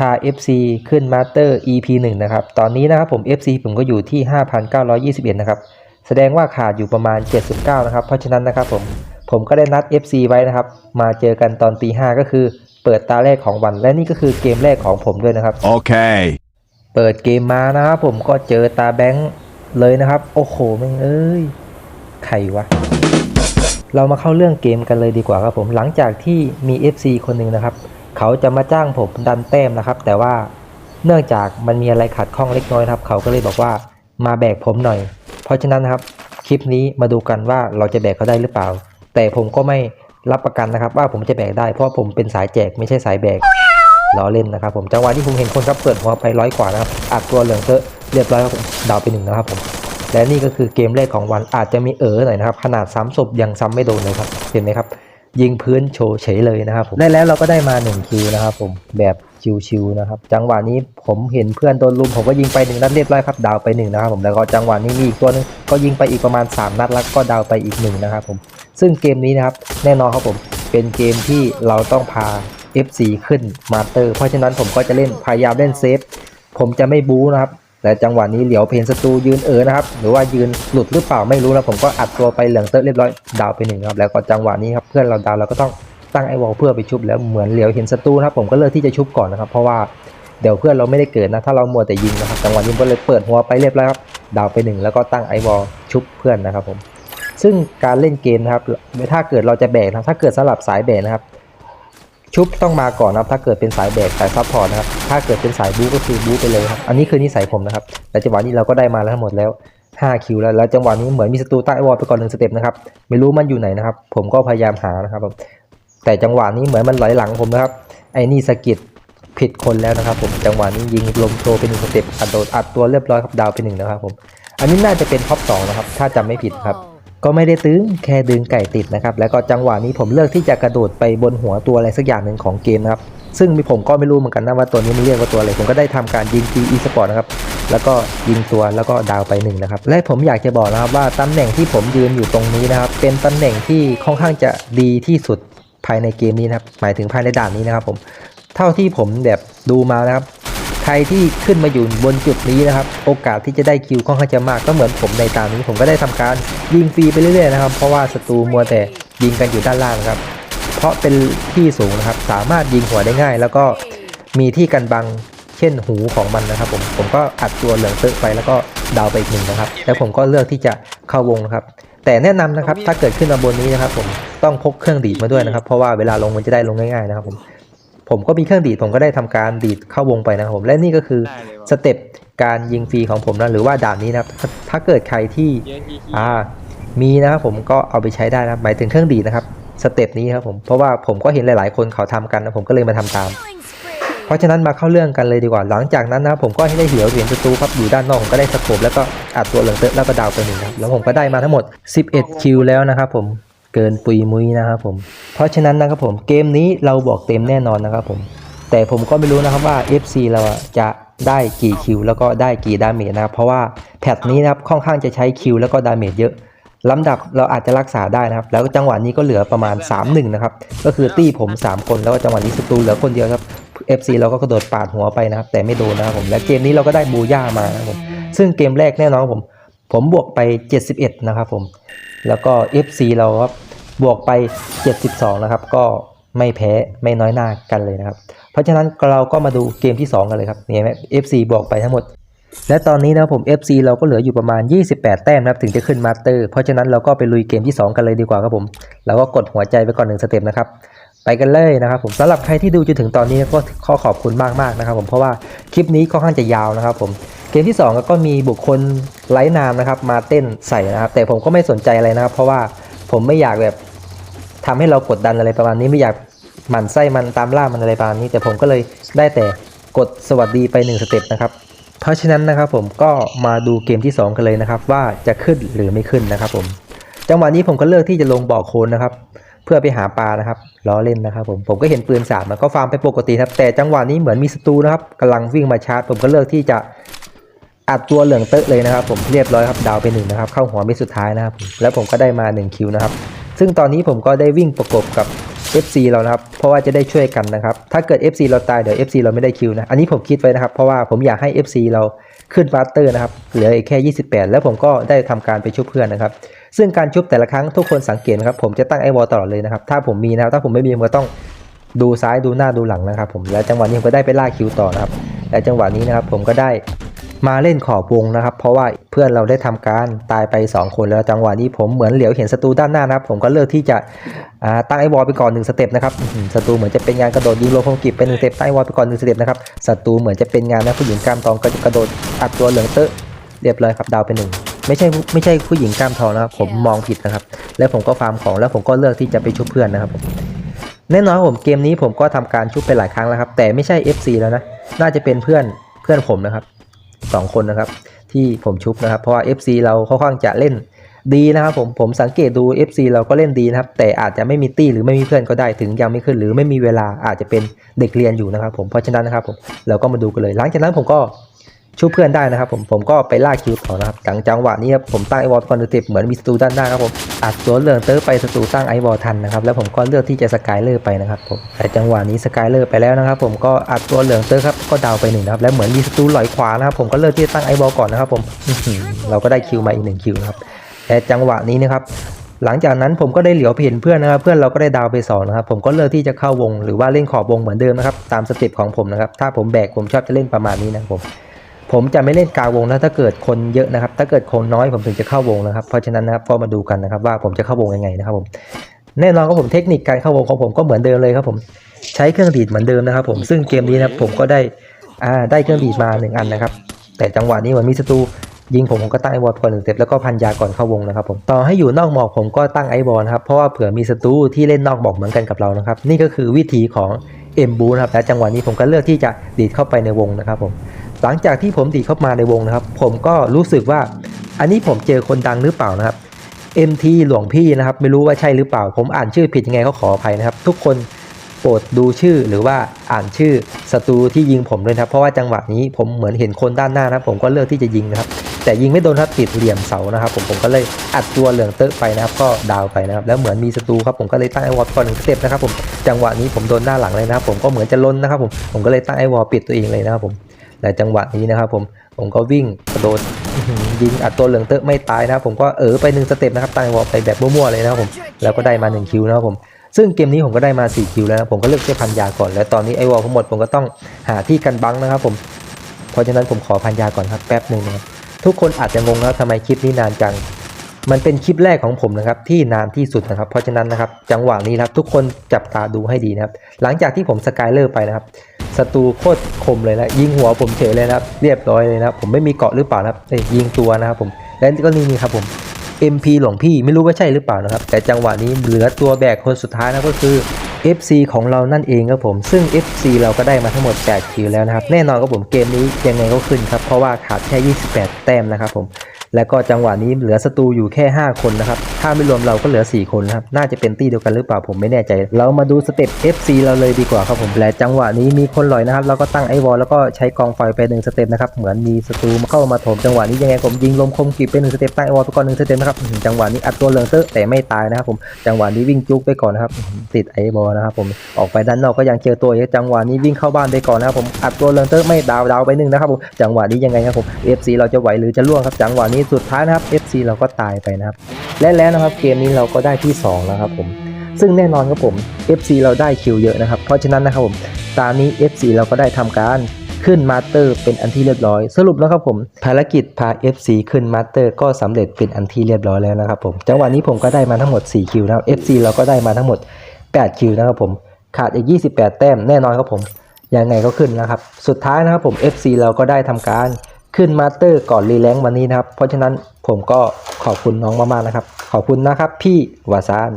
พา FC ขึ้นมาสเตอร์ EP 1นะครับ ตอนนี้นะครับผม FC ผมก็อยู่ที่ 5,921 นะครับ แสดงว่าขาดอยู่ประมาณ 79 นะครับ เพราะฉะนั้นนะครับผม ผมก็ได้นัด FC ไว้นะครับ มาเจอกันตอนตี5ก็คือ เปิดตาแรกของวัน และนี่ก็คือเกมแรกของผมด้วยนะครับ Okay. เปิดเกมมานะครับผมก็เจอตาแบงค์เลยนะครับ โอ้โหแม่งเอ้ย ใครวะ เรามาเข้าเรื่องเกมกันเลยดีกว่าครับผม หลังจากที่มี FC คนหนึ่งนะครับ เขาจะมาจ้างผมดันแต้มนะครับ แต่ว่าเนื่องจากมันมีอะไรขัดข้องเล็กน้อยครับ เขาก็เลยบอกว่ามาแบกผมหน่อย เพราะฉะนั้นนะครับคลิปนี้มาดูกันว่าเราจะแบกเขาได้หรือเปล่า แต่ผมก็ไม่รับประกันนะครับ ว่าผมจะแบกได้เพราะผมเป็นสายแจกไม่ใช่สายแบกล้อเล่นนะครับผมจังหวะที่ผมเห็นคนครับเปิดหัวไปร้อยกว่านะครับอัดตัวเหลืองเตอะเรียบร้อยครับผมดาวไปหนึ่งนะครับผมและนี่ก็คือเกมแรกของวันอาจจะมีเออหน่อยนะครับ ขนาดซ้ำศพยังซ้ำไม่โดนเลยครับเห็นไหมครับ ยิงพื้นโชว์เฉยเลยนะครับผมได้แล้วเราก็ได้มา1คิวนะครับผมแบบชิวๆนะครับ จังหวะนี้ผมเห็นเพื่อนโดนลุมผมก็ยิงไปหนึ่งนัดเรียบร้อยครับดาวไปหนึ่งนะครับผมแล้วก็จังหวะนี้มีอีกตัวหนึงก็ยิงไปอีกประมาณ 3 นัดแล้วก็ดาวไปอีกหนึ่งนะครับผมซึ่งเกมนี้นะครับแน่นอนครับผมเป็นเกมที่เราต้องพา F4 ขึ้นมาเตอร์เพราะฉะนั้นผมก็จะเล่นพยายามเล่นเซฟผมจะไม่บู๊นะครับ แต่จังหวะนี้เหลียวเพนศัตรูยืนเออนะครับหรือว่ายืนหลุดหรือเปล่าไม่รู้นะผมก็อัดตัวไปเหลืองเตอร์เรียบร้อยดาวไปหนึ่งครับแล้วก็จังหวะนี้ครับเพื่อนเราดาวเราก็ต้องตั้งไอวอลเพื่อไปชุบแล้วเหมือนเหลียวเห็นศัตรูนะครับผมก็เลือกที่จะชุบก่อนนะครับเพราะว่าเดี๋ยวเพื่อนเราไม่ได้เกิดนะถ้าเรามัวแต่ยิงนะครับจังหวะนี้ก็เลยเปิดหัวไปเรียบร้อยครับดาวไปหนึ่งแล้วก็ตั้งไอวอลชุบเพื่อนนะครับผมซึ่งการเล่นเกมนะครับถ้าเกิดเราจะแบกนะถ้าเกิดสลับสายแบกนะครับ ชุบต้องมาก่อนนะครับถ้าเกิดเป็นสายแบกสายซัพพอร์ตนะครับถ้าเกิดเป็นสายบู๊ก็คือบู๊ไปเลยครับอันนี้คือนิสัยผมนะครับและจังหวะนี้เราก็ได้มาแล้วทั้งหมดแล้ว5คิวแล้วแล้วจังหวะนี้เหมือนมีศัตรูใต้วอลไปก่อนหนึ่งสเต็ปนะครับไม่รู้มันอยู่ไหนนะครับ ผมก็พยายามหานะครับผมแต่จังหวะนี้เหมือนมันไหลหลังผมนะครับไอ้นี่สะกิดผิดคนแล้วนะครับ ผมจังหวะนี้ยิงลมโชว์เป็นหนึ่งสเต็ปอัดโดดอัดตัวเรียบร้อยครับดาวไปหนึ่งนะครับผมอันนี้น่าจะเป็นท็อปสองนะครับถ้าจำไม่ผิดครับ ก็ไม่ได้ตึงแค่ดึงไก่ติดนะครับ แล้วก็จังหวะนี้ผมเลือกที่จะกระโดดไปบนหัวตัวอะไรสักอย่างหนึ่งของเกมนะครับซึ่งมีผมก็ไม่รู้เหมือนกันนะว่าตัวนี้มันเรียกว่าตัวอะไรผมก็ได้ทำการยิงตีอีสปอร์ตนะครับแล้วก็ยิงตัวแล้วก็ดาวไปหนึ่งนะครับและผมอยากจะบอกนะครับว่าตำแหน่งที่ผมยืนอยู่ตรงนี้นะครับ เป็นตำแหน่งที่ค่อนข้างจะดีที่สุดภายในเกมนี้นะครับหมายถึงภายในด่านนี้นะครับผมเท่าที่ผมแบบดูมานะครับ ใครที่ขึ้นมาอยู่บนจุดนี้นะครับ โอกาสที่จะได้คิวค่อนข้างจะมากก็เหมือนผมในตามนี้ ผมก็ได้ทำการยิงฟรีไปเรื่อยๆนะครับ เพราะว่าศัตรูมัวแต่ยิงกันอยู่ด้านล่างครับ เพราะเป็นที่สูงนะครับ สามารถยิงหัวได้ง่าย แล้วก็มีที่กันบังเช่นหูของมันนะครับ ผมผมก็อัดตัวเหลืองเตอะไปแล้วก็ดาวไปอีกหนึ่งนะครับ แล้วผมก็เลือกที่จะเข้าวงนะครับ แต่แนะนำนะครับถ้าเกิดขึ้นมาบนนี้นะครับ ผมต้องพกเครื่องดีดมาด้วยนะครับ เพราะว่าเวลาลงมันจะได้ลงง่ายๆนะครับผม ผมก็มีเครื่องดีดผมก็ได้ทำการดีดเข้าวงไปนะครับผมและนี่ก็คือได้เลยวะสเต็ปการยิงฟรีของผมนะหรือว่าด่านนี้นะครับถ้าถ้าเกิดใครที่เยอะที่อ่ามีนะครับผมก็เอาไปใช้ได้นะครับหมายถึงเครื่องดีดนะครับสเต็ปนี้ครับผมเพราะว่าผมก็เห็นหลาย ๆ คนเขาทำกันนะผมก็เลยมาทำตาม เพราะฉะนั้นมาเข้าเรื่องกันเลยดีกว่า หลังจากนั้นนะครับผมก็ให้ได้เหี่ยวเหรียญประตูครับอยู่ด้านนอกผมก็ได้สโคปแล้วก็อัดตัวเหลืองเตอะแล้วก็ดาวไปหนึ่งครับแล้วผมก็ได้มาทั้งหมด 11 คิวแล้วนะครับผม เกินปุยมุ้ยนะครับผม เพราะฉะนั้นนะครับผมเกมนี้เราบอกเต็มแน่นอนนะครับผม แต่ผมก็ไม่รู้นะครับว่า FC เราจะได้กี่คิวแล้วก็ได้กี่ดาเมจนะครับ เพราะว่าแพทนี้นะครับค่อนข้างจะใช้คิวแล้วก็ดาเมจเยอะลำดับเราอาจจะรักษาได้นะครับ แล้วจังหวะนี้ก็เหลือประมาณ 3-1 นะครับ ก็คือตี้ผม 3 คนแล้วจังหวะนี้ศัตรูเหลือคนเดียวครับ FC เราก็กระโดดปาดหัวไปนะครับ แต่ไม่โดนนะครับผม และเกมนี้เราก็ได้บูย่ามานะครับผม ซึ่งเกมแรกแน่นอนครับผม ผมบวกไป 71 นะครับผม แล้วก็ FC เราครับบวกไป 72 นะครับ ก็ไม่แพ้ไม่น้อยหน้ากันเลยนะครับ เพราะฉะนั้นเราก็มาดูเกมที่ 2 กันเลยครับนี่ยไหม FC บวกไปทั้งหมด และตอนนี้นะผม FC เราก็เหลืออยู่ประมาณ 28 แต้มนะครับ ถึงจะขึ้นมาสเตอร์ เพราะฉะนั้นเราก็ไปลุยเกมที่ 2 กันเลยดีกว่าครับผม เราก็กดหัวใจไปก่อนหนึ่งสเต็ปนะครับ ไปกันเลยนะครับผมสำหรับใครที่ดูจนถึงตอนนี้ก็ขอขอบคุณมากๆนะครับผมเพราะว่าคลิปนี้ค่อนข้างจะยาวนะครับผมเกมที่สองก็มีบุคคลไร้นามนะครับมาเต้นใส่นะครับ แต่ผมก็ไม่สนใจอะไรนะครับ เพราะว่าผมไม่อยากแบบทำให้เรากดดันอะไรประมาณนี้ไม่อยากหมั่นไส้มันตามล่ามันอะไรประมาณนี้ แต่ผมก็เลยได้แต่กดสวัสดีไปหนึ่งสเต็ปนะครับเพราะฉะนั้นนะครับผมก็มาดูเกมที่ 2 กันเลยนะครับ ว่าจะขึ้นหรือไม่ขึ้นนะครับผมจังหวะนี้ผมก็เลือกที่จะลงบ่อโคลนนะครับ เพื่อไปหาปลานะครับล้อเล่นนะครับผมผมก็เห็นปืนสามมันก็ฟาร์มไปปกติครับแต่จังหวะนี้เหมือนมีศัตรูนะครับกำลังวิ่งมาชาร์จ ผมก็เลือกที่จะอัดตัวเหลืองเตอะเลยนะครับ ผมเรียบร้อยครับดาวไปหนึ่งนะครับเข้าหัวเม็ดสุดท้ายนะครับผมแล้วผมก็ได้มา1คิวนะครับซึ่งตอนนี้ผมก็ได้วิ่งประกบกับ FC เรานะครับ เพราะว่าจะได้ช่วยกันนะครับ ถ้าเกิด FC เราตายเดี๋ยว FC เราไม่ได้คิวนะ อันนี้ผมคิดไว้นะครับ เพราะว่าผมอยากให้ FC เราขึ้นมาสเตอร์นะครับ เหลืออีกแค่ 28 แล้วผมก็ได้ทำการไปชุบเพื่อนนะครับ ซึ่งการชุบแต่ละครั้งทุกคนสังเกตนะครับผมจะตั้งไอวอลตลอดเลยนะครับถ้าผมมีนะครับถ้าผมไม่มีผมก็ต้องดูซ้ายดูหน้าดูหลังนะครับผมและจังหวะนี้ผมก็ได้ไปล่าคิวต่อนะครับและจังหวะนี้นะครับผมก็ได้มาเล่นขอบวงนะครับ เพราะว่าเพื่อนเราได้ทำการตายไป 2 คนแล้วจังหวะนี้ผมเหมือนเหลียวเห็นศัตรูด้านหน้านะครับ ผมก็เลือกที่จะตั้งไอวอลไปก่อนหนึ่งสเต็ปนะครับศัตรูเหมือนจะเป็นงานกระโดดยิงโลคงกิบไปหนึ่งสเต็ปตั้งไอวอลไปก่อนหนึ่งสเต็ปนะครับศัตรูเหมือนจะเป็นงานนะผู้หญิงกล้ามทองก็จะกระโดดอัดตัวเหลืองเตอะเรียบร้อยครับดาวไปหนึ่ง ไม่ใช่ไม่ใช่ผู้หญิงกล้ามทองนะครับผมมองผิดนะครับ แล้วผมก็ฟาร์มของแล้วผมก็เลือกที่จะไปชุบเพื่อนนะครับผมแน่นอนครับผมเกมนี้ผมก็ทำการชุบไปหลายครั้งแล้วครับ แต่ไม่ใช่ FC แล้วนะน่าจะเป็นเพื่อนเพื่อนผมนะครับสองคนนะครับ ที่ผมชุบนะครับ เพราะว่า FC เราค่อนข้างจะเล่นดีนะครับผมผมสังเกตดู FC เราก็เล่นดีนะครับ แต่อาจจะไม่มีตี้หรือไม่มีเพื่อนก็ได้ถึงยังไม่ขึ้น หรือไม่มีเวลาอาจจะเป็นเด็กเรียนอยู่นะครับ ผมเพราะฉะนั้นนะครับผมเราก็มาดูกันเลย หลังจากนั้นผมก็ ชุบเพื่อนได้นะครับผมผมก็ไปล่าคิวต่อนะครับหลังจังหวะนี้ครับผมตั้งไอวอลคอนเทปเหมือนมีศัตรูด้านหน้าครับผมอัดสวนเหลืองเตอร์ไปศัตรูตั้งไอวอลทันนะครับแล้วผมก็เลือกที่จะสกายเลอร์ไปนะครับผมแต่จังหวะนี้สกายเลอร์ไปแล้วนะครับผมก็อัดตัวเหลืองเตอร์ครับก็ดาวไปหนึ่งนะครับแล้วเหมือนมีศัตรูหลอยขวานะครับผมก็เลือกที่จะตั้งไอวอลก่อนนะครับผมเราก็ได้คิวมาอีกหนึ่งคิวนะครับแต่จังหวะนี้นะครับหลังจากนั้นผมก็ได้เหลียวเห็นเพื่อนนะครับ เพื่อนเราก็ได้ดาวไปสองนะครับ ผมก็เลือกที่จะเข้าวง หรือว่าเล่นขอบวงเหมือนเดิมนะครับ ตามสเต็ปของผมนะครับ ถ้าผมแบกผมชอบจะเล่นประมาณนี้นะครับผม ผมจะไม่เล่นกลางวงนะถ้าเกิดคนเยอะนะครับ ถ้าเกิดคนน้อยผมถึงจะเข้าวงนะครับ เพราะฉะนั้นนะครับก็มาดูกันนะครับ ว่าผมจะเข้าวงยังไงนะครับผมแน่นอนครับผมเทคนิคการเข้าวงของผมก็เหมือนเดิมเลยครับผมใช้เครื่องดีดเหมือนเดิมนะครับ ผมซึ่งเกมนี้นะครับผมก็ได้อ่าได้เครื่องดีดมาหนึ่งอันนะครับ แต่จังหวะนี้เหมือนมีศัตรูยิงผมผมก็ตั้งไอวอลก่อนหนึ่งสเต็ปแล้วก็พันยาก่อนเข้าวงนะครับผมต่อให้อยู่นอกหมอกผมก็ตั้งไอวอลนะครับเพราะว่าเผื่อมีศัตรูที่เล่นนอกหมอกเหมือนกันกับเรานะครับ นี่ก็คือวิธีของเอ็มบูนะครับและจังหวะนี้ผมก็เลือกที่จะดีดเข้าไปในวงนะครับผม หลังจากที่ผมดีดเข้ามาในวงนะครับ ผมก็รู้สึกว่า อันนี้ผมเจอคนดังหรือเปล่านะครับ MT หลวงพี่นะครับ ไม่รู้ว่าใช่หรือเปล่า ผมอ่านชื่อผิดยังไงก็ขออภัยนะครับ ทุกคนโปรดดูชื่อหรือว่าอ่านชื่อศัตรูที่ยิงผมด้วยนะครับเพราะว่าจังหวะนี้ผมเหมือนเห็นคนด้านหน้านะครับ ผมก็เลือกที่จะยิงนะครับ แต่ยิงไม่โดนครับติดเหลี่ยมเสานะครับ ผมผมก็เลยอัดตัวเหลืองเตอะไปนะครับ ก็ดาวไปนะครับ แล้วเหมือนมีศัตรูครับผมก็เลยตั้งไอวอลก่อนหนึ่งสเต็ปนะครับผมจังหวะนี้ผมโดนหน้าหลังเลยนะครับ ผมก็เหมือนจะล้นนะครับ ผมผมก็เลยตั้งไอวอลปิดตัวเองเลยนะครับผม และจังหวะนี้นะครับผมผมก็วิ่งกระโดดยิงอัดตัวเหลืองเตอะไม่ตายนะครับผมก็เออไปหนึ่งสเต็ปนะครับตั้งไอวอลไปแบบมั่วๆเลยนะครับผมแล้วก็ได้มา1คิวนะครับผมซึ่งเกมนี้ผมก็ได้มา4คิวแล้วนะผมก็เลือกใช้พันยาก่อน แล้วตอนนี้ไอวอลผมหมดผมก็ต้องหาที่กันบังนะครับผมเพราะฉะนั้นผมขอพันยาก่อนครับแป๊บหนึ่งนะครับทุกคนอาจจะงงนะครับทำไมคลิปนี้นานจังมันเป็นคลิปแรกของผมนะครับที่นานที่สุดนะครับ เพราะฉะนั้นนะครับจังหวะนี้นะครับทุกคนจับตาดูให้ดีนะครับ หลังจากที่ผมสกายเลอร์ไปนะครับ ศัตรูโคตรคมเลยนะยิงหัวผมเฉยเลยนะครับเรียบร้อยเลยนะผมไม่มีเกาะหรือเปล่านะครับยยิงตัวนะครับผมและก็นี่นี่ครับผม MP หลวงพี่ไม่รู้ว่าใช่หรือเปล่านะครับ แต่จังหวะนี้เหลือตัวแบกคนสุดท้ายนะก็คือ FC ของเรานั่นเองครับผมซึ่ง FC เราก็ได้มาทั้งหมด 8 คิวแล้วนะครับ แน่นอนครับผมเกมนี้ยังไงก็ขึ้นครับ เพราะว่าขาดแค่ 28 แต้มนะครับผม แล้วก็จังหวะนี้เหลือศัตรูอยู่แค่ 5 คนนะครับ ถ้าไม่รวมเราก็เหลือ 4 คนนะครับ น่าจะเป็นตี้เดียวกันหรือเปล่าผมไม่แน่ใจ เรามาดูสเต็ป FC เราเลยดีกว่าครับผม และจังหวะนี้มีคนลอยนะครับ เราก็ตั้งไอวอลแล้วก็ใช้กองไฟไปหนึ่งสเต็ปนะครับ เหมือนมีศัตรูเข้ามาถมจังหวะนี้ยังไงผมยิงลมคมกริบไปหนึ่งสเต็ปตั้งไอวอลไปก่อนหนึ่งสเต็ปนะครับ จังหวะนี้อัดตัวเลืองเตอะแต่ไม่ตายนะครับผม จังหวะนี้วิ่งจุกไปก่อนนะครับ ติดไอบอลนะครับผม ออกไปด้านนอกก็ยังเจอตัวอยู่จังหวะนี้วิ่งเข้าบ้านไปก่อนนะครับผม อัดตัวเลืองเตอะไม่ดาวดาวไปหนึ่งนะครับผม จังหวะนี้ยังไงครับผม FC เราจะไหวหรือจะล่วงครับ จังหวะนี้สุดท้ายนะครับ FC เราก็ตายไปนะครับ และแล้วนะครับเกมนี้เราก็ได้ที่สองแล้วครับผม ซึ่งแน่นอนครับผม FC เราได้คิวเยอะนะครับ เพราะฉะนั้นนะครับผมตอนนี้ FC เราก็ได้ทำการขึ้นมาสเตอร์เป็นอันที่เรียบร้อย สรุปแล้วครับผม ภารกิจพา FC ขึ้นมาสเตอร์ก็สำเร็จเป็นอันที่เรียบร้อยแล้วนะครับผมจังหวะนี้ผมก็ได้มาทั้งหมด4คิวนะครับ FC เราก็ได้มาทั้งหมด8คิวนะครับผมขาดอีก 28 แต้มแน่นอนครับผมยังไงก็ขึ้นนะครับ สุดท้ายนะครับผม FC เราก็ได้ทำการ ขึ้นมาสเตอร์ก่อนรีแลงค์วันนี้นะครับ เพราะฉะนั้นผมก็ขอบคุณน้องมากๆนะครับ ขอบคุณนะครับพี่วาซาน